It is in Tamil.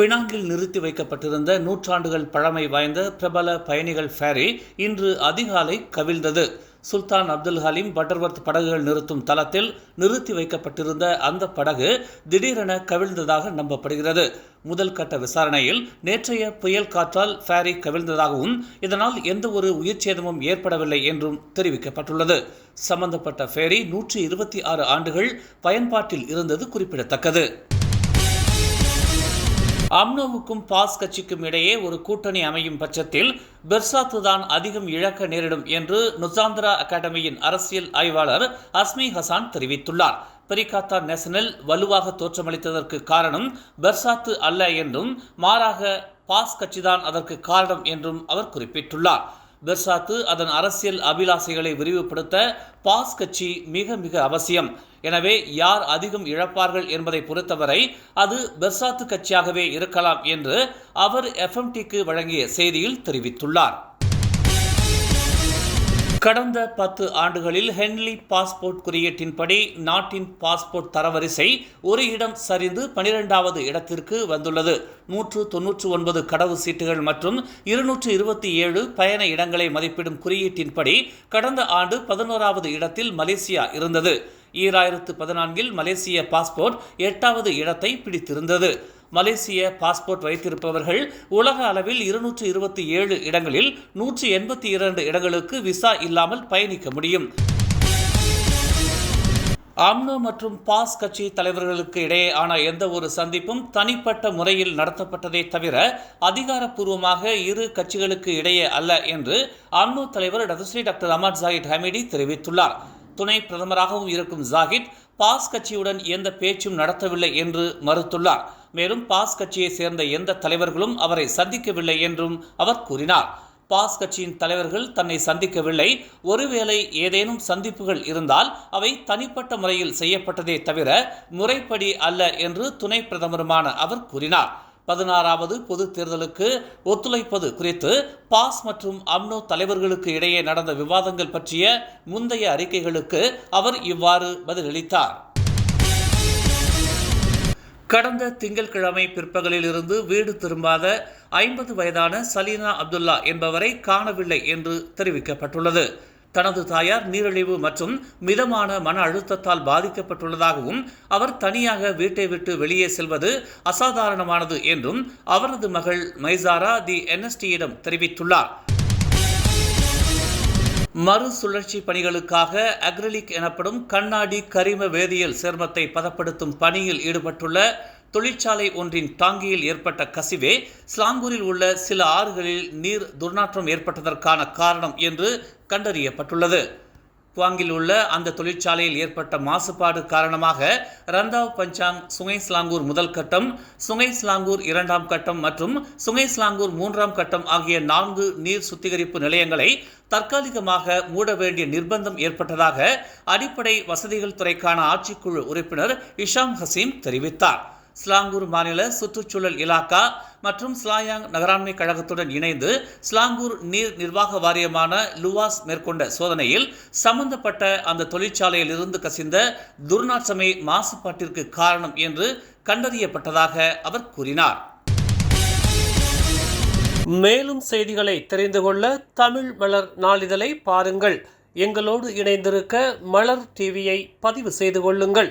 பினாங்கில் நிறுத்தி வைக்கப்பட்டிருந்த நூற்றாண்டுகள் பழமை வாய்ந்த பிரபல பயணிகள் ஃபேரி இன்று அதிகாலை கவிழ்ந்தது. சுல்தான் அப்துல் ஹலீம் பட்டர்வர்த் படகுகள் நிறுத்தும் தளத்தில் நிறுத்தி வைக்கப்பட்டிருந்த அந்த படகு திடீரென கவிழ்ந்ததாக நம்பப்படுகிறது. முதல் கட்ட விசாரணையில் நேற்றைய புயல் காற்றால் ஃபேரி கவிழ்ந்ததாகவும் இதனால் எந்த ஒரு உயிர் சேதமும் ஏற்படவில்லை என்றும் தெரிவிக்கப்பட்டுள்ளது. சம்பந்தப்பட்ட ஃபேரி நூற்றி இருபத்தி ஆறு ஆண்டுகள் பயன்பாட்டில் இருந்தது குறிப்பிடத்தக்கது. அம்னோவுக்கும் பாஸ் கட்சிக்கும் இடையே ஒரு கூட்டணி அமையும் பட்சத்தில் பெர்சாத்து தான் அதிகம் இழக்க நேரிடும் என்று நுசாந்திரா அகாடமியின் அரசியல் ஆய்வாளர் அஸ்மி ஹசான் தெரிவித்துள்ளார். பெரிகாத்தா நேஷனல் வலுவாக தோற்றமளித்ததற்கு காரணம் பெர்சாத்து அல்ல என்றும் மாறாக பாஸ் கட்சிதான் அதற்கு காரணம் என்றும் அவர் குறிப்பிட்டுள்ளார். பெர்சாத்து அதன் அரசியல் அபிலாசைகளை விரிவுபடுத்த பாஸ் கட்சி மிக மிக அவசியம். எனவே யார் அதிகம் இழப்பார்கள் என்பதை பொறுத்தவரை அது பெர்சாத்து கட்சியாகவே இருக்கலாம் என்று அவர் எஃப்எம்டிக்கு வழங்கிய செய்தியில் தெரிவித்துள்ளார். கடந்த பத்து ஆண்டுகளில் ஹென்லி பாஸ்போர்ட் குறியீட்டின்படி நாட்டின் பாஸ்போர்ட் தரவரிசை ஒரு இடம் சரிந்து பனிரெண்டாவது இடத்திற்கு வந்துள்ளது. நூற்று தொன்னூற்று ஒன்பது கடவு சீட்டுகள் மற்றும் இருநூற்று இருபத்தி ஏழு பயண இடங்களை மதிப்பிடும் குறியீட்டின்படி கடந்த ஆண்டு பதினோராவது இடத்தில் மலேசியா இருந்தது. ஈராயிரத்து பதினான்கில் மலேசிய பாஸ்போர்ட் எட்டாவது இடத்தை பிடித்திருந்தது. மலேசிய பாஸ்போர்ட் வைத்திருப்பவர்கள் உலக அளவில் இருநூற்று இருபத்தி ஏழு இடங்களில் நூற்றி எண்பத்தி இரண்டு இடங்களுக்கு விசா இல்லாமல் பயணிக்க முடியும். அம்னோ மற்றும் பாஸ் கட்சி தலைவர்களுக்கு இடையேயான எந்த ஒரு சந்திப்பும் தனிப்பட்ட முறையில் நடத்தப்பட்டதை தவிர அதிகாரப்பூர்வமாக இரு கட்சிகளுக்கு இடையே அல்ல என்று அம்னோ தலைவர் Datuk Seri doctor Ahmad Zahid Hamidi தெரிவித்துள்ளார். துணை பிரதமராகவும் இருக்கும் ஜாகித் பாஸ் கட்சியுடன் எந்த பேச்சும் நடத்தவில்லை என்று மறுத்துள்ளார். மேலும் பாஸ் கட்சியை சேர்ந்த எந்த தலைவர்களும் அவரை சந்திக்கவில்லை என்றும் அவர் கூறினார். பாஸ் கட்சியின் தலைவர்கள் தன்னை சந்திக்கவில்லை. ஒருவேளை ஏதேனும் சந்திப்புகள் இருந்தால் அவை தனிப்பட்ட முறையில் செய்யப்பட்டதே தவிர முறைப்படி அல்ல என்று துணை பிரதமருமான அவர் கூறினார். பதினாறாவது பொது தேர்தலுக்கு ஒத்துழைப்பது குறித்து பாஸ் மற்றும் அம்னோ தலைவர்களுக்கு இடையே நடந்த விவாதங்கள் பற்றிய முந்தைய அறிக்கைகளுக்கு அவர் இவ்வாறு பதிலளித்தார். கடந்த திங்கட்கிழமை பிற்பகலில் இருந்து வீடு திரும்பாத ஐம்பது வயதான சலீனா அப்துல்லா என்பவரை காணவில்லை என்று தெரிவிக்கப்பட்டுள்ளது. தனது தாயார் நீரிழிவு மற்றும் மிதமான மன அழுத்தத்தால் பாதிக்கப்பட்டுள்ளதாகவும் அவர் தனியாக வீட்டை விட்டு வெளியே செல்வது அசாதாரணமானது என்றும் அவரது மகள் மைசாரா தி என்எஸ்டியிடம் தெரிவித்துள்ளார். மறுசுழற்சி பணிகளுக்காக அக்ரலிக் எனப்படும் கண்ணாடி கரிம வேதியியல் சேர்மத்தை பதப்படுத்தும் பணியில் ஈடுபட்டுள்ள தொழிற்சாலை ஒன்றின் டாங்கியில் ஏற்பட்ட கசிவே ஸ்லாங்கூரில் உள்ள சில ஆறுகளில் நீர் துர்நாற்றம் ஏற்பட்டதற்கான காரணம் என்று கண்டறியப்பட்டுள்ளது. குவாங்கில் உள்ள அந்த தொழிற்சாலையில் ஏற்பட்ட மாசுபாடு காரணமாக ரந்தாவ் பஞ்சாங் சுங்கை ஸ்லாங்கூர் முதல் கட்டம் சுங்கை ஸ்லாங்கூர் இரண்டாம் கட்டம் மற்றும் சுங்கை ஸ்லாங்கூர் மூன்றாம் கட்டம் ஆகிய நான்கு நீர் சுத்திகரிப்பு நிலையங்களை தற்காலிகமாக மூட வேண்டிய நிர்பந்தம் ஏற்பட்டதாக அடிப்படை வசதிகள் துறைக்கான ஆட்சிக்குழு உறுப்பினர் இஷாம் ஹசீம் தெரிவித்தார். ஸ்லாங்கூர் மாநில சுற்றுச்சூழல் இலாக்கா மற்றும் ஸ்லாயாங் நகராண்மை கழகத்துடன் இணைந்து ஸ்லாங்கூர் நீர் நிர்வாக வாரியமான லுவாஸ் மேற்கொண்ட சோதனையில் சம்பந்தப்பட்ட அந்த தொழிற்சாலையில் இருந்து கசிந்த துர்நாற்றமே மாசுபாட்டிற்கு காரணம் என்று கண்டறியப்பட்டதாக அவர் கூறினார். மேலும் செய்திகளை தெரிந்து கொள்ள தமிழ் மலர் நாளிதழை பாருங்கள். எங்களோடு இணைந்திருக்க மலர் டிவியை பதிவு செய்து கொள்ளுங்கள்.